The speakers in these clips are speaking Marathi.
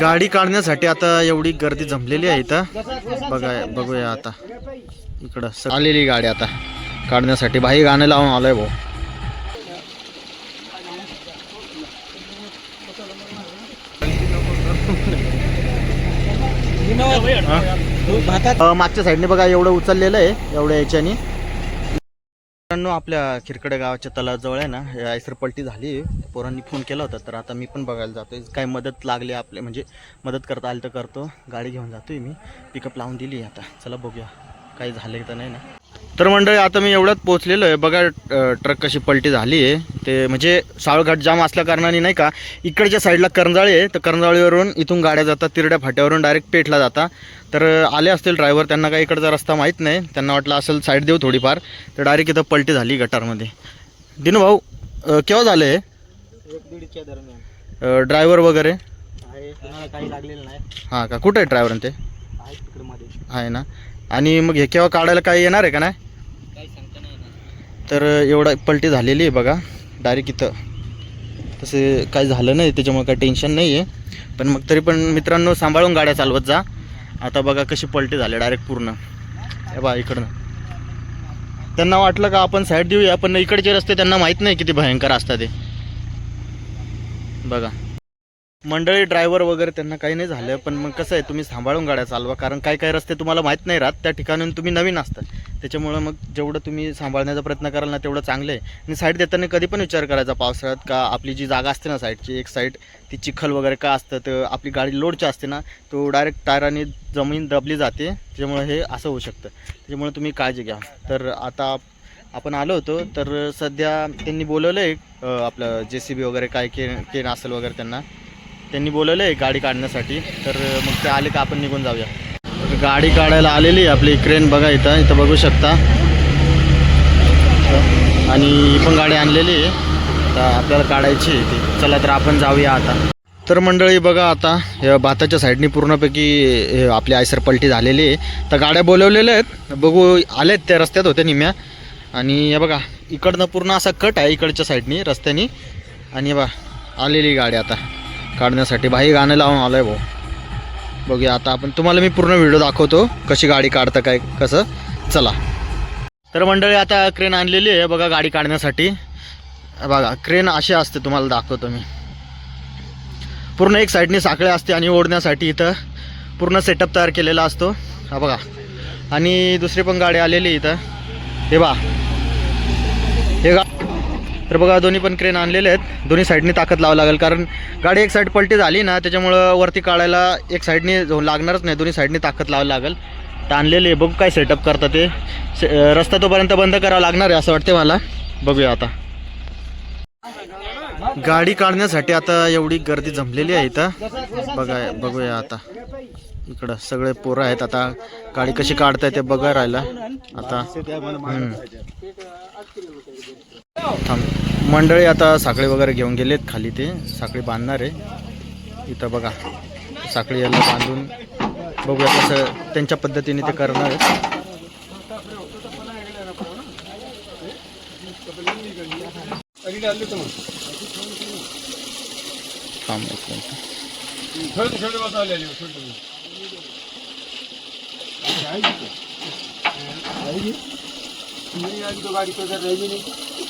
गाडी काढण्यासाठी आता एवढी गर्दी जमलेली आहे इथं. बघा बघूया आता. इकडं स- आलेली गाडी आता काढण्यासाठी. भाई गाणं लावून आलोय भाऊ. अ, मागच्या साईडने बघा एवढं उचललेलं आहे एवढ्या याच्याने. मित्रांनो आपल्या खिरकडे गावाच्या तलाजवळ आहे ना आयसर पलटी झाली. पोरांनी फोन केला होता तर आता मी पण बघायला जातोय. काय मदत लागली आपले म्हणजे मदत करता आली तर करतो. गाडी घेऊन जातोय मी. पिकअप लावून दिली आता. चला बघूया. काही झाले तर नाही ना. तर मंडळी आता मी एवढ्यात पोहोचलेलो आहे. बघा ट्रक कशी पलटी झाली आहे. ते म्हणजे सावळघाट जाम असल्या कारणाने नाही का इकडच्या साईडला करंजाळी आहे. तर करंजाळीवरून इथून गाड्या जातात तिरड्या फाट्यावरून डायरेक्ट पेठला जातात. तर आले असतील ड्रायव्हर त्यांना काही इकडचा रस्ता माहीत नाही. त्यांना वाटलं असेल साईड देऊ थोडीफार. तर डायरेक्ट इथं पलटी झाली गटारमध्ये. दिनू भाऊ केव्हा झालं आहे ड्रायव्हर वगैरे? आहे कोणाला काही लागलेलं नाही. हां का? कुठं आहे ड्रायव्हर ते? आहे ना. आणि मग हे केव्हा काढायला काही येणार आहे का नाही काही सांगता नाही येणार. तर एवढा पलटी झालेली आहे बघा डायरेक्ट इथं. तसे काही झालं नाही त्याच्यामुळे काही टेन्शन नाही आहे पण मग तरी पण मित्रांनो सांभाळून गाड्या चालवत जा. आता बघा कशी पलटी झाली डायरेक्ट पूर्ण. बा इकडनं. त्यांना वाटलं का आपण साईड देऊया पण इकडचे रस्ते त्यांना माहीत नाही किती भयंकर असतात ते. बघा. मंडळी ड्रायव्हर वगैरे त्यांना काही नाही झालं पण मग कसं आहे तुम्ही सांभाळून गाड्या चालवा कारण काही काही रस्ते तुम्हाला माहीत नाही राहत त्या ठिकाणून तुम्ही नवीन असतात त्याच्यामुळं मग जेवढं तुम्ही सांभाळण्याचा प्रयत्न कराल ना तेवढं चांगलं आहे. आणि साईड देताना कधी पण विचार करायचा पावसाळ्यात का आपली जी जागा असते ना साईडची एक साईड ती चिखल वगैरे का असतं तर आपली गाडी लोडची असते ना तो डायरेक्ट टायराने जमीन दबली जाते. त्याच्यामुळे हे असं होऊ शकतं. त्याच्यामुळे तुम्ही काळजी घ्या. तर आता आपण आलो होतो तर सध्या त्यांनी बोलवलं आहे आपलं जे सी बी वगैरे काय के केन असेल वगैरे त्यांना. त्यांनी बोलवलं आहे गाडी काढण्यासाठी. तर मग ते आले का आपण निघून जाऊया. गाडी काढायला आलेली आपली क्रेन बघा इथं इथं बघू शकता. आणि ही पण गाडी आणलेली आहे. तर आपल्याला काढायची आहे ती. चला तर आपण जाऊया आता. तर मंडळी बघा आता या भाताच्या साईडनी पूर्णपैकी आपली आयसर पलटी झालेली आहे. तर गाड्या बोलवलेल्या आहेत. बघू आल्यात त्या रस्त्यात होत्या निम्या आणि हे बघा इकडनं पूर्ण असा कट आहे इकडच्या साईडनी रस्त्यानी. आणि बा बघा आलेली गाडी आता काढण्यासाठी. भाई गाणं लावून आलो आहे भाऊ. बघूया आता आपण तुम्हाला मी पूर्ण व्हिडिओ दाखवतो कशी गाडी काढतं काय कसं. चला. तर मंडळी आता क्रेन आणलेली आहे बघा गाडी काढण्यासाठी. बघा क्रेन अशी असते तुम्हाला दाखवतो मी. पूर्ण एक साईडने साखळे असते आणि ओढण्यासाठी इथं पूर्ण सेटअप तयार केलेला असतो. हा बघा. आणि दुसरी पण गाडी आलेली इथं. हे बा हे गा तर बघा दोन्ही पण क्रेन आणलेले आहेत. दोन्ही साईडने ताकद लावावं लागेल कारण गाडी एक साईड पलटी झाली ना त्याच्यामुळं वरती काढायला एक साईडने लागणारच नाही. दोन्ही साईडने ताकद लावावी लागेल. तर आणलेली आहे. बघू काय सेटअप करतात ते. से- रस्ता तोपर्यंत बंद करावा लागणार आहे असं वाटते मला. बघूया आता. गाडी काढण्यासाठी आता एवढी गर्दी जमलेली आहे इथं. बघा बघूया आता. इकडं सगळे पोरं आहेत. आता गाडी कशी काढताय ते बघा राहिला. आता थांब मंडळी आता साखळी वगैरे घेऊन गेलेत खाली ते साखळी बांधणार आहे इथं बघा साखळी याला बांधून बघूया कसं त्यांच्या पद्धतीने ते करणार आहेत थांब एक मिनिट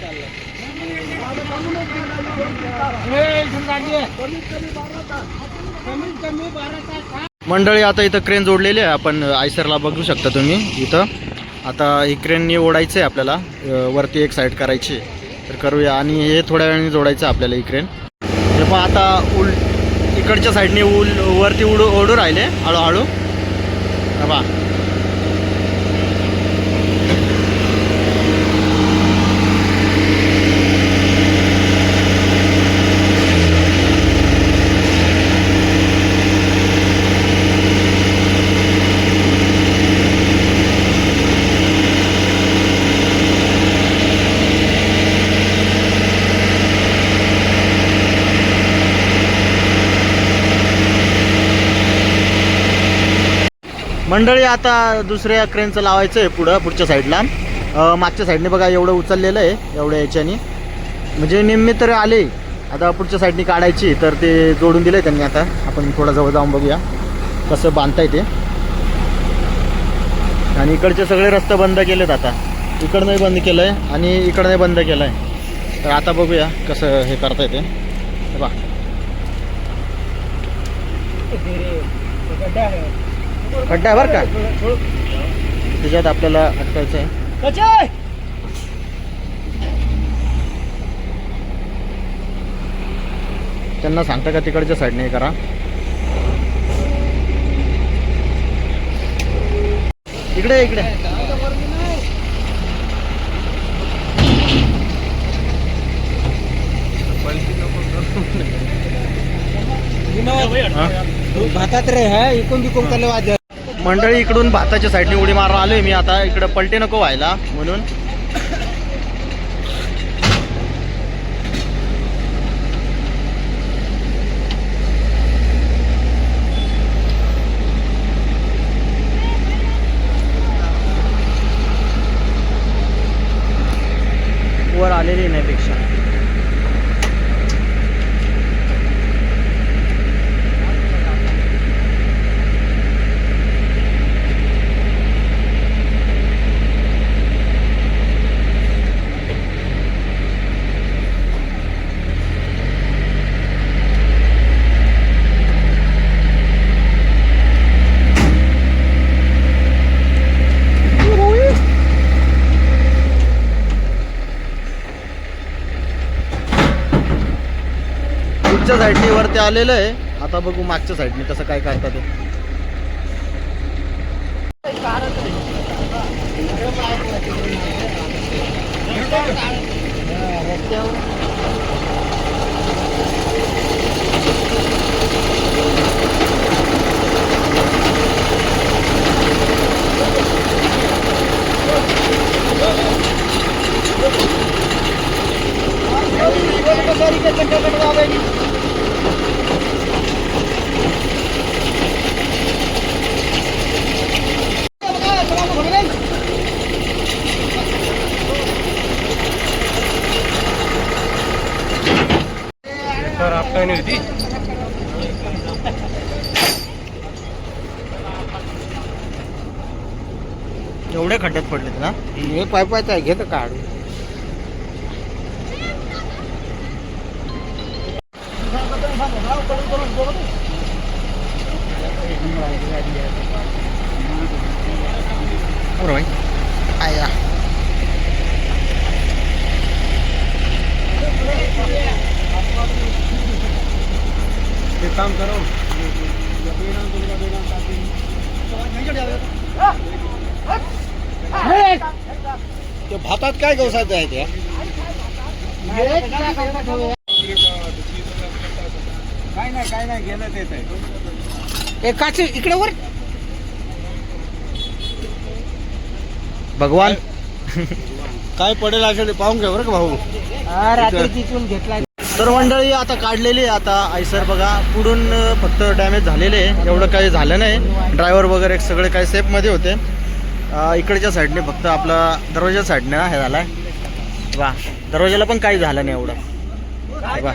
चाललं मंडळी आता इथं क्रेन जोडलेली आहे. आपण आयसरला बघू शकता तुम्ही इथं. आता ही क्रेननी ओढायचं आहे आपल्याला. वरती एक साईड करायची तर करूया. आणि हे थोड्या वेळाने जोडायचं आहे आपल्याला ही क्रेन. हे पण आता उल इकडच्या साईडने उल वरती उडू ओढू राहिले. हळूहळू. हा पहा. मंडळी आता दुसऱ्या क्रेनचं लावायचं आहे पुढं पुढच्या साईडला मागच्या साईडने बघा एवढं उचललेलं आहे एवढ्या याच्याने म्हणजे निम्मे तर आले आता पुढच्या साईडने काढायची तर ते जोडून दिलं त्यांनी आता आपण थोडं जवळ जाऊन बघूया कसं बांधताय ते आणि इकडचे सगळे रस्ते बंद केलेत आता इकडनंही बंद केलं आहे आणि इकडनंही बंद केलं आहे तर आता बघूया कसं हे करता येते बा खड्डा आहे बरं का? त्याच्यात आपल्याला अटकायचं आहे. त्यांना सांगता का तिकडच्या साईडने करा? इकडे इकडे? भातात रे है? इकून बिकून त्याला वाज मंडळी इकडून भाताच्या साईडने उडी मारून आलोय मी आता. इकडं पलटे नको व्हायला म्हणून वर आलेली नाही पेक्षा मागच्या साईडने वरती आलेलं आहे. आता बघू मागच्या साईडने कसं काय करता ते. तर नाही होती. एवढे खड्ड्यात पडलेत ना? हे पाय पायचं आहे घेतं काढ. बरं भाई आया ते काम करो। ते भातात काय गवसाचं आहे त्या काय नाही काय नाही गेलं आहे एकाच इकडे वर. भगवान. काय पडेल असेल ते पाहून घ्या बरं का भाऊ. रात्री तिथून घेतलाय तर मंडळी आता काढलेली आहे. आता आयसर बघा पुढून फक्त डॅमेज झालेले आहे. एवढं काही झालं नाही. ड्रायव्हर वगैरे सगळे काही सेफमध्ये होते. इकडच्या साईडने फक्त आपला दरवाजा साईडने हे झाला आहे वा. दरवाजाला पण काही झालं नाही एवढं. वा.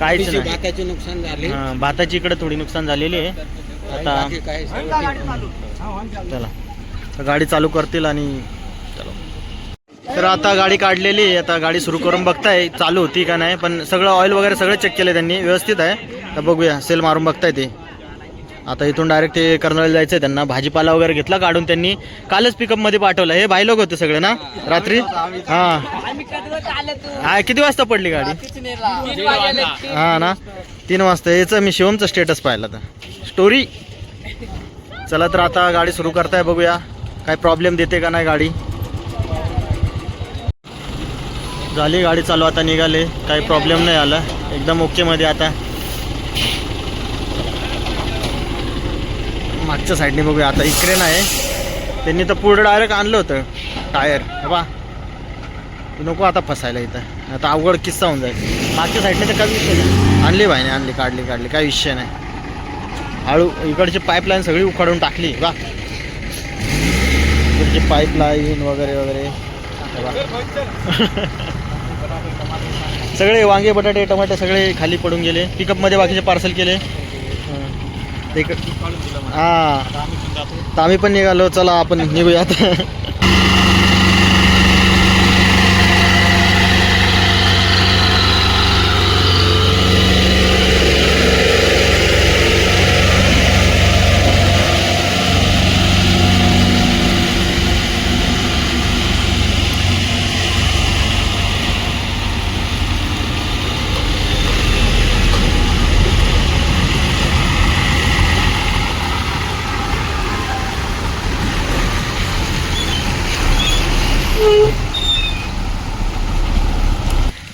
काहीच नाही. भाताचे नुकसान झाले. हां, भाताची इकडे थोडी नुकसान झालेली आहे. आता चला. गाडी चालू करतील आणि तर आता गाडी काढलेली आहे. आता गाडी सुरू करून बघताय. चालू होती का नाही पण सगळं ऑइल वगैरे सगळं चेक केलं त्यांनी. व्यवस्थित आहे. तर बघूया. सेल मारून बघताय ते. आता इथून डायरेक्ट ते कर्नाळला जायचं आहे त्यांना. भाजीपाला वगैरे घेतला काढून त्यांनी. कालच पिकअपमध्ये पाठवलं. हे भाई लोक होते सगळे ना? रात्री? हां. हा किती वाजता पडली गाडी? हा ना? तीन वाजता. याचं मी शिवमचं स्टेटस पाहिलं तर स्टोरी चला तर आता गाडी सुरू करताय बघूया. काय प्रॉब्लेम देते का नाही गाडी? झाली गाडी चालू आता निघाले. काही प्रॉब्लेम नाही आला. एकदम ओकेमध्ये आता. मागच्या साईडने बघूया. आता इकडे नाही. त्यांनी तर पुढं डायरेक्ट आणलं होतं. टायर. बा नको आता फसायला इथं. आता अवघड किस्सा होऊन जाईल. मागच्या साईडने तर काही विषय नाही. आणली बाईने आणली काढली काढली. काही विषय नाही. हळू इकडची पाईपलाईन सगळी उखाडून टाकली. बा इकडची पाईपलाईन वगैरे वगैरे. बा. सगळे वांगे बटाटे टमाटे सगळे खाली पडून गेले. पिकअपमध्ये बाकीचे पार्सल केले. हं. हा. तर आम्ही पण निघालो. चला आपण निघूया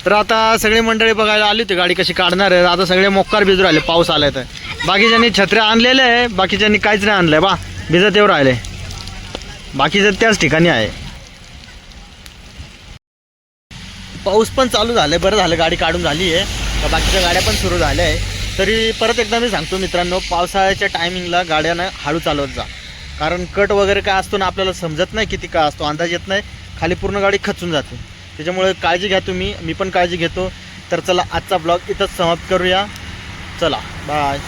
तर आता सगळी मंडळी बघायला आली होती गाडी कशी काढणार आहे. आता सगळे मोक्कार भिजू राहिले पाऊस आलाय तर. बाकीच्यांनी छत्र्या आणलेल्या आहे बाकीच्यांनी काहीच नाही आणलंय. बा भिजत येऊ राहिले. बाकीचे त्याच ठिकाणी आहे. पाऊस पण चालू झालाय बरं झालं गाडी काढून झाली आहे. तर बाकीच्या गाड्या पण सुरू झाल्या आहे. तरी परत एकदा मी सांगतो मित्रांनो पावसाळ्याच्या टायमिंगला गाड्यानं हळू चालवत जा. कारण कट वगैरे काय असतो ना आपल्याला समजत नाही किती काय असतो अंदाज येत नाही. खाली पूर्ण गाडी खचून जाते. त्याच्यामुळे काळजी घ्या तुम्ही. मी पण काळजी घेतो. तर चला आजचा ब्लॉग इथंच समाप्त करूया. चला बाय